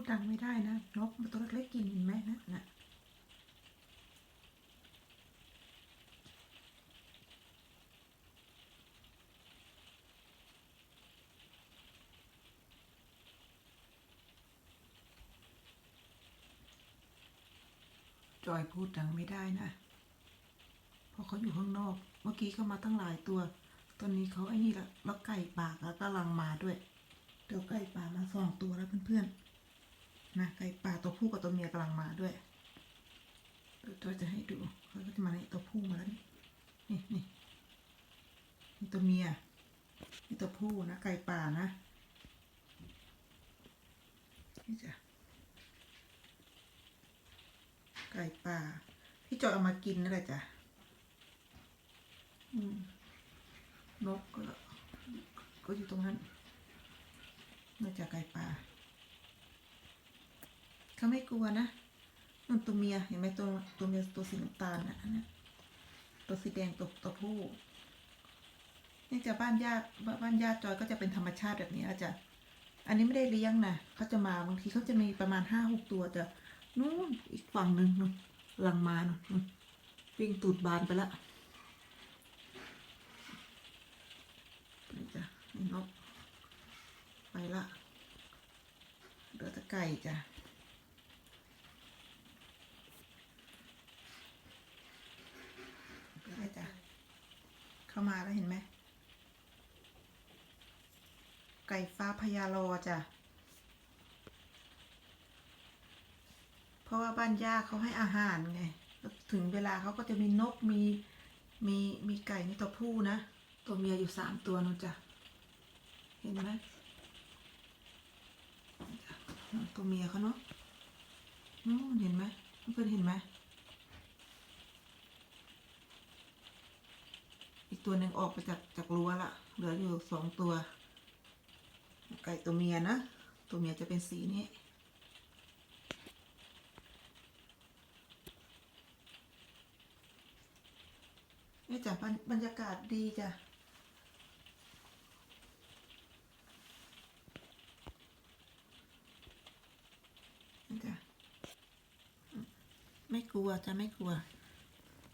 ดดังไม่ได้นะ นกมันตัวเล็กๆกินเห็นไหมนะนะจอยพูดดังไม่ได้นะเพราะเขาอยู่ข้างนอก เมื่อกี้เขามาตั้งหลายตัว ตอนนี้เขาไอ้นี่ละแล้วไก่ป่าก็กำลังมาด้วย เดี๋ยวไก่ป่ามาสองตัวแล้วเพื่อนๆ นะไก่ป่าตัวผู้กับตัวเมียกำลังมาด้วยตัวจะให้ดูเขาก็จะมาในตัวผู้มาแล้ว นี่นี่นี่ตัวเมียนี่ตัวผู้นะไก่ป่านะนี่จ้ะไก่ป่าที่จอยเอามากินนั่นแหละจ้ะนกก็ก็อยู่ตรงนั้นน่าจะไก่ป่า เขาไม่กลัวนะนั่นตัวเมียเห็นไหมตัวตัวเมียตัวสีน้ำตาลนะนนั้นตัวสีแดงตัวตัวผู้นี่จะบ้านญาติบ้านญาติจอยก็จะเป็นธรรมชาติแบบนี้อาจะอันนี้ไม่ได้เลี้ยงนะเขาจะมาบางทีเขาจะมีประมาณห้าหกตัวแต่นู่นอีกฝั่งหนึ่งนู่นหลังมานู่นวิ่งตูดบานไปละนี่จ้ะนี่นกไปละเหลือแต่ไก่จ้ะ ได้จ้ะ เข้ามาแล้วเห็นไหม ไก่ฟ้าพญาโลจ้ะ เพราะว่าบ้านย่าเขาให้อาหารไง ถึงเวลาเขาก็จะมีนกมีมีมีไก่มีตัวผู้นะ ตัวเมียอยู่สามตัวนู่นจ้ะ เห็นไหมตัวเมียเขาเนาะนู่นเห็นไหมเพื่อนเห็นไหม อีกตัวหนึ่งออกไปจากจากรั้วละเหลืออยู่สองตัว ไก่ตัวเมียนะ ตัวเมียจะเป็นสีนี้นี่จ้ะบรรบรรยากาศดีจ้ะนี่จ้ะไม่กลัวจะไม่กลัว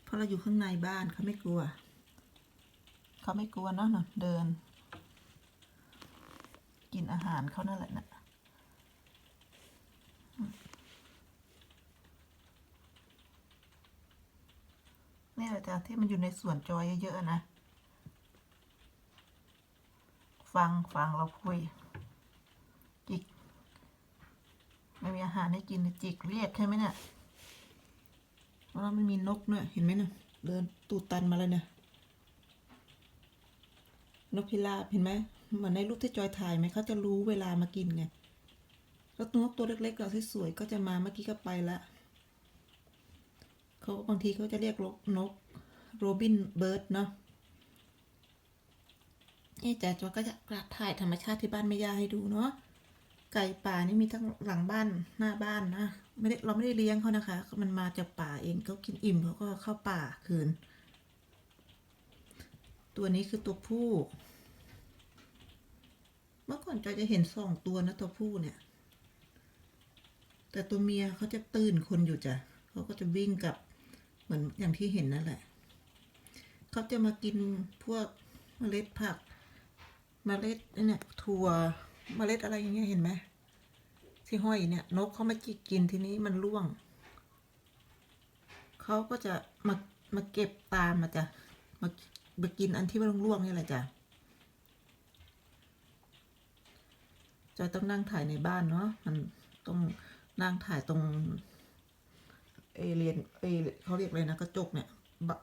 เพราะเราอยู่ข้างในบ้านเขาไม่กลัว เขาไม่กลัวเนาะนะเดิน กินอาหารเขานั่นแหละนะนี่แหละจ้ะที่มันอยู่ในสวนจอยเยอะๆนะ ฟังฟังเราคุย จิก ไม่มีอาหารให้กินจิกเรียกใช่ไหมเนี่ยแล้วไม่มีนกเนี่ยเห็นไหมเนี่ยเดินตูดตันมาเลยเนี่ย นกพิราบเห็นไหมเหมือนในรูปที่จอยถ่ายไหมเขาจะรู้เวลามากินไงแล้วนกตัวเล็กๆเราสวยๆก็จะมาเมื่อกี้ก็ไปละเขาบางทีเขาจะเรียกนกโรบินเบิร์ดเนาะนี่แต่จอยก็จะกระถ่ายธรรมชาติที่บ้านแม่ย่าให้ดูเนาะไก่ป่านี่มีทั้งหลังบ้านหน้าบ้านนะไม่ได้เราไม่ได้เลี้ยงเขานะคะ มันมาจากป่าเองเขากินอิ่มเขาก็เข้าป่าคืน ตัวนี้คือตัวผู้ เมื่อก่อนจอยจะเห็นสองตัวนะตัวผู้เนี่ย แต่ตัวเมียเขาจะตื่นคนอยู่จ้ะเขาก็จะวิ่งกับเหมือนอย่างที่เห็นนั่นแหละ เขาจะมากินพวกเมล็ดผัก เมล็ดเนี่ยถั่ว เมล็ดอะไรอย่างเงี้ยเห็นไหมที่ห้อยเนี่ย นกเขามาจิกกินทีนี้มันร่วง เขาก็จะมามาเก็บตามมาจ้ะมามากินอันที่มันร่วงนี่แหละจ้ะ จอยต้องนั่งถ่ายในบ้านเนาะมันต้องนั่งถ่ายตรงเอเรียนเอเขาเรียกอะไรนะกระจกเนี่ยบะ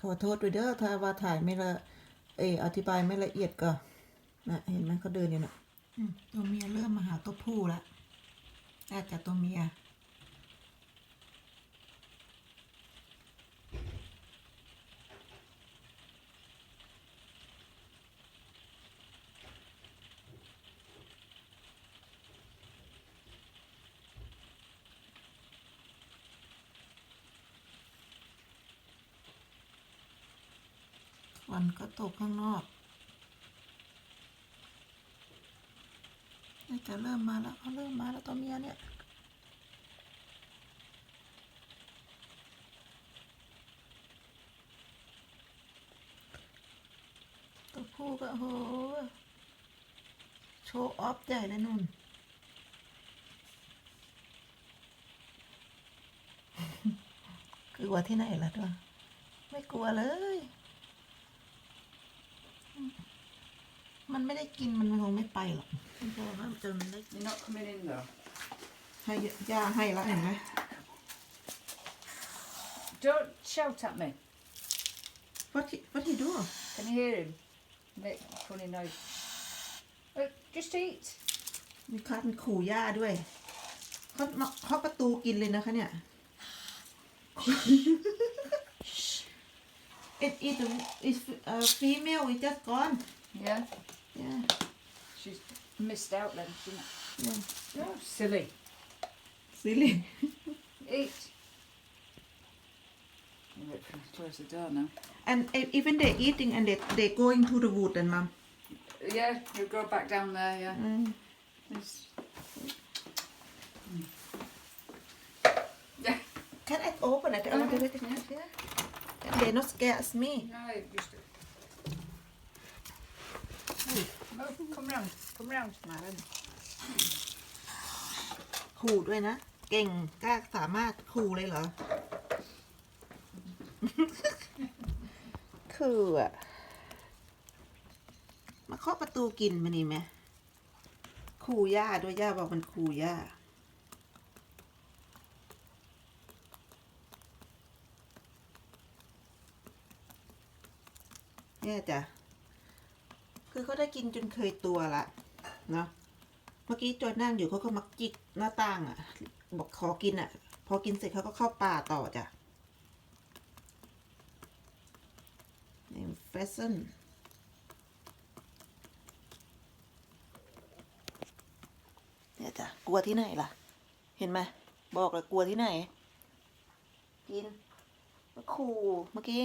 ขอโทษด้วยเด้อถ้าว่าถ่ายไม่ละเอออธิบายไม่ละเอียดก็นะเห็นไหมเขาเดินอยู่นะตัวเมียเริ่มมาหาตัวผู้ละแต่จากตัวเมีย ฝนก็ตกข้างนอกจะเริ่มมาแล้วเขาเริ่มมาแล้วตัวเมียเนี่ยตัวผู้ก็โหโชว์ออฟใหญ่เลยนุ่นกลัวที่ไหนล่ะตัวไม่กลัวเลย มันไม่ได้กินมันคงไม่ไปหรอกมันพอว่าจนมันได้ You're not coming in though. ให้ย่าให้แล้วเห็นไหม Don't shout at me. what he, what he do Can you hear him? Make funny noise. Uh, just eat. มีคัดขู่ย่าด้วยเขามาเขาประตูกินเลยนะคะเนี่ย it it is uh, female it just gone Yeah. yeah She's missed out then, yeah Oh, silly. silly Eat. Wait for him to close the door now. and even they're eating and they they going to the wood and mum. Yeah, you go back down there, yeah. mm. Mm. Yeah. can I open it Uh, yeah. they not scares me No, it just... Oh, come round, come round. มาแล้วนี่ขู่ด้วยนะ เก่งกล้าสามารถขู่เลยเหรอ คืออะมาเคาะประตูกินมานี่ไหมขู่ย่าด้วยย่าบอกมันขู่ย่าเนี่ยจ้ะ คือเขาได้กินจนเคยตัวละเนาะเมื่อกี้จอยนั่งอยู่เขาก็มาจิกหน้าต่างอะ บอกขอกินอะ พอกินเสร็จเขาก็เข้าป่าต่อจ้ะนี่แฟชั่นเนี่ยจ้ะกลัวที่ไหนล่ะ เห็นไหมบอกเลยกลัวที่ไหน กินมาขู่เมื่อกี้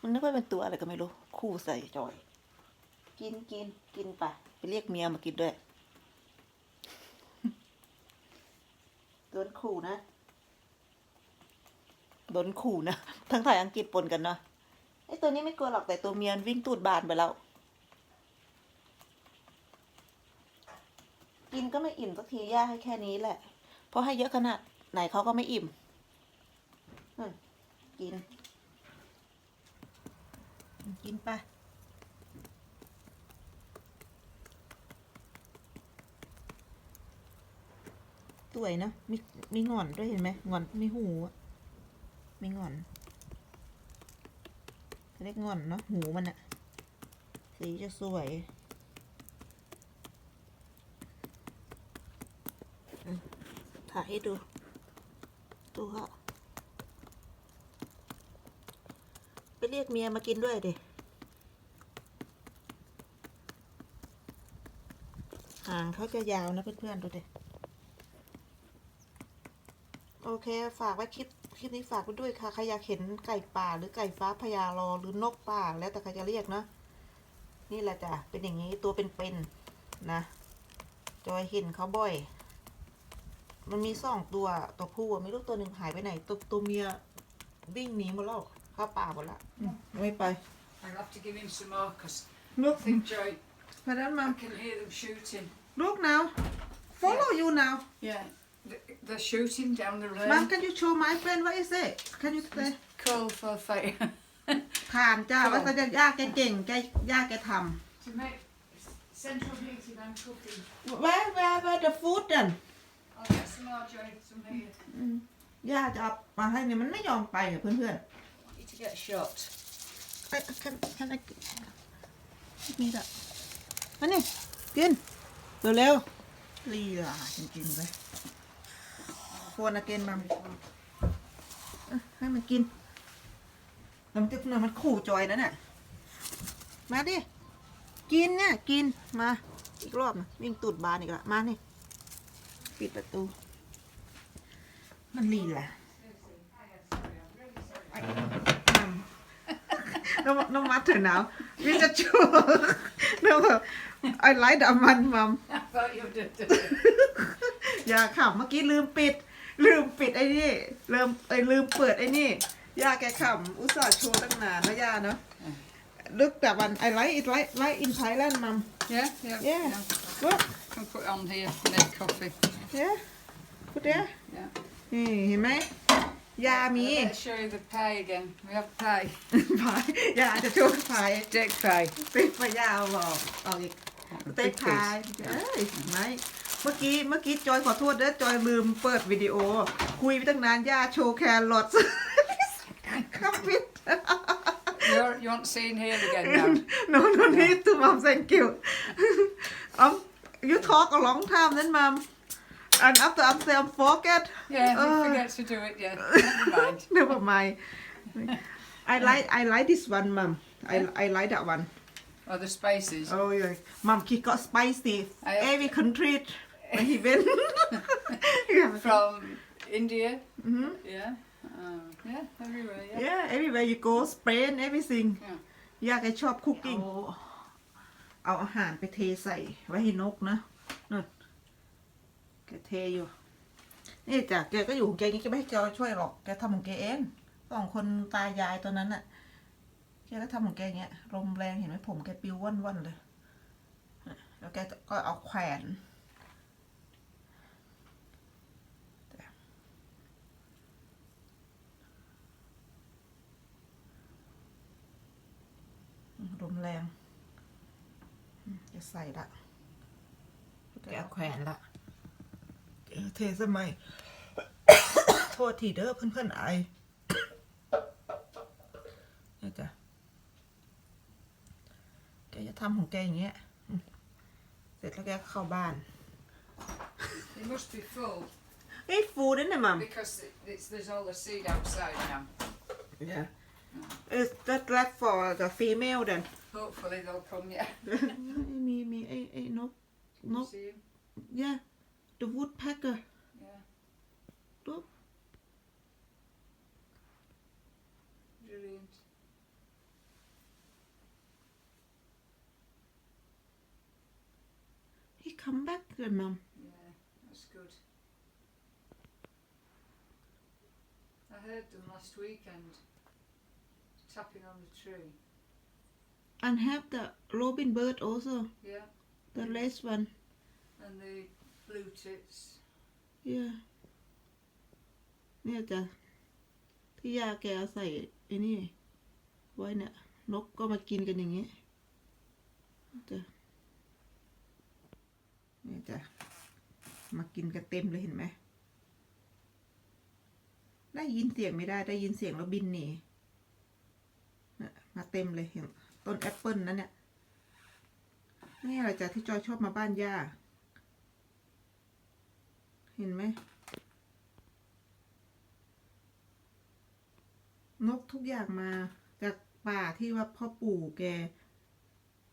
มันนึกว่าเป็นตัวอะไรก็ไม่รู้ คู่ใส่จอย กินกินกินไปไปเรียกเมียมากินด้วยโดนขู่นะโดนขู่นะ ทั้งไทยอังกฤษปนกันเนาะไอตัวนี้ไม่กลัวหรอกแต่ตัวเมียนวิ่งตูดบานไปแล้ว กินก็ไม่อิ่มสักทีย่าให้แค่นี้แหละ เพราะให้เยอะขนาดไหนเขาก็ไม่อิ่ม กิน กินไปสวยนะมีมีงอนด้วยเห็นไหมงอนมีหูมีงอนเรียกงอนเนาะหูมันอะสีจะสวยถ่ายให้ดูดูค่ะ ไปเรียกเมียมากินด้วยดิหางเขาจะยาวนะเพื่อนๆดูดิโอเค ฝากไว้คลิปคลิปนี้ฝากไว้ด้วยค่ะ ใครอยากเห็นไก่ป่าหรือไก่ฟ้าพญารอหรือนกป่าแล้วแต่ใครจะเรียกนะ นี่แหละจ้ะ เป็นอย่างนี้ตัวเป็นๆนะ จอยเห็นเขาบ่อย มันมีสองตัวตัวผู้ไม่รู้ตัวหนึ่งหายไปไหน ตัวตัวเมียวิ่งหนีหมดแล้ว เข้าป่าหมดละอืมไม่ไป I'll have to give him some more because ลูก I think Joy, พนันมา I can hear them shooting. ลูก now follow you now Yeah, th- they're shooting down the road. mom can you show my friend what is it can you say Call for fire. ผ่านจ้าว่าจะย่าแกเก่งแกย่าแกท to make central heating and cooking. ำ where where where the food then I'll get some more Joy, some here. ย่าจะเอามาให้เนี่ยมันไม่ยอมไปอะเพื่อน get shot. ๆไอ้คันคันไอ้มีละมานี่กินเร็วๆลีลาจริงๆเลยโคนอาเกนมัมอะให้มันกินแล้วมันจะน่ะมันขู่จอยนั่นน่ะมาดิ กินเนี่ยกินมา อีกรอบนะวิ่งตูดบานอีกละมานี่ ปิดประตู มันลีลาน้ำน้ำมัดเถอะหนาววิจะชู no I like that one mom I thought you did. อย่าขำเมื่อกี้ลืมปิด ลืมปิดไอ้นี่ลืมเอ้ยลืมเปิดไอ้นี่ย่าแกขำอุตส่าห์โชว์ตั้งนานนะย่าเนาะ Look that one I like it like like in Thailand mom Yeah, yeah. Yeah. Look I'll put it on here, make coffee. yeah put there Yeah. นี่เห็นไหม ยามี Let's show you the pie again. We have pie. พายยาจะโชว์พาย Steak pie. เป็นพยาวบอกเอาอีกเต้ Big พาย piece. เอ้ยไหมเมื่อกี้เมื่อกี้จอยขอโทษเด้อจอยลืมเปิดวิดีโอ คุยไปตั้งนานย่าโชว์แครอทครับวิท You're, you want seen here again now? no no need to mom thank you um you talk a long time then mom and after I'm say I'm forget Yeah, Uh. you forget to do it, yeah. Never mind. never mind I like I like this one mom I I like that one Oh, the spices. oh yeah mom he got spicy I- every country when he went yeah. From India. Mhm. Yeah. Um, yeah, everywhere, yeah. Yeah, everywhere you go, Spain, everything. Yeah. อยากให้ชอบคุกกิ้งเอาอาหารไปเทใส่ไว้ให้นกนะนั่น แกเทอยู่ นี่จ้ะแกก็อยู่แกงี้แกไม่ให้แกช่วยหรอกแกทำของแกเองสองคนตายายตอนนั้นน่ะแกก็ทำของแกอย่างเงี้ยลมแรงเห็นไหมผมแกปิวว่อนๆเลยแล้วแกก็เอาแขวนลมแรงจะใส่ละแกเอาแขวนละ เออเทสมัย โทษทีเด้อเพื่อนๆไอเนี่ยจ้ะแกจะทำของแกอย่างเงี้ยอืมเสร็จแล้วแกก็เข้าบ้าน It must be full เฮ้ยฟูดนะมัม because it, it's, there's all the seed outside now. yeah is that left for the female then Hopefully they'll come, yeah. มีมีไอ้ไอ้นก You Nope. see 'em? yeah the woodpecker Yeah. Look. Brilliant. he come back then mum Yeah, that's good. I heard them last weekend tapping on the tree. and have the robin bird also Yeah, the last one and the blue tits. yeah เนี่ยจ้ะที่ยาแกเอาใส่ไอ้นี่ ไว้เนี่ยนกก็มากินกันอย่างนี้จ้ะเนี่ยจ้ะมากินกันเต็มเลยเห็นไหมได้ยินเสียงไม่ได้ได้ยินเสียงแล้วบินหนีมาเต็มเลยเห็นต้นแอปเปิลนั่นเนี่ยนี่อะไรจ้ะที่จอยชอบมาบ้านย่า เห็นไหมนกทุกอย่างมาจากป่าที่ว่าพ่อปู่แก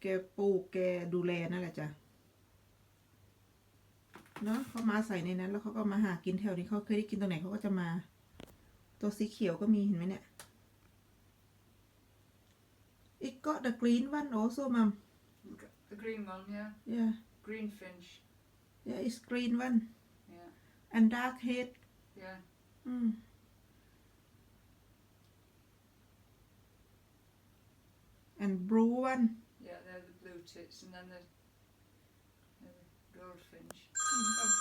แกปลูกแกดูแลนั่นแหละจ้ะเนาะเขามาใส่ในนั้น แล้วเขาก็มาหากินแถวนี้เขาเคยได้กินตรงไหนเขาก็จะมา ตัวสีเขียวก็มีเห็นไหมเนี่ย It got the green one also mom The green one, yeah. yeah Green finch, yeah it's green one yeah, and dark head yeah. อืม and blue one. Yeah, they're the blue tits, and then the, the goldfinch. Hmm. Oh.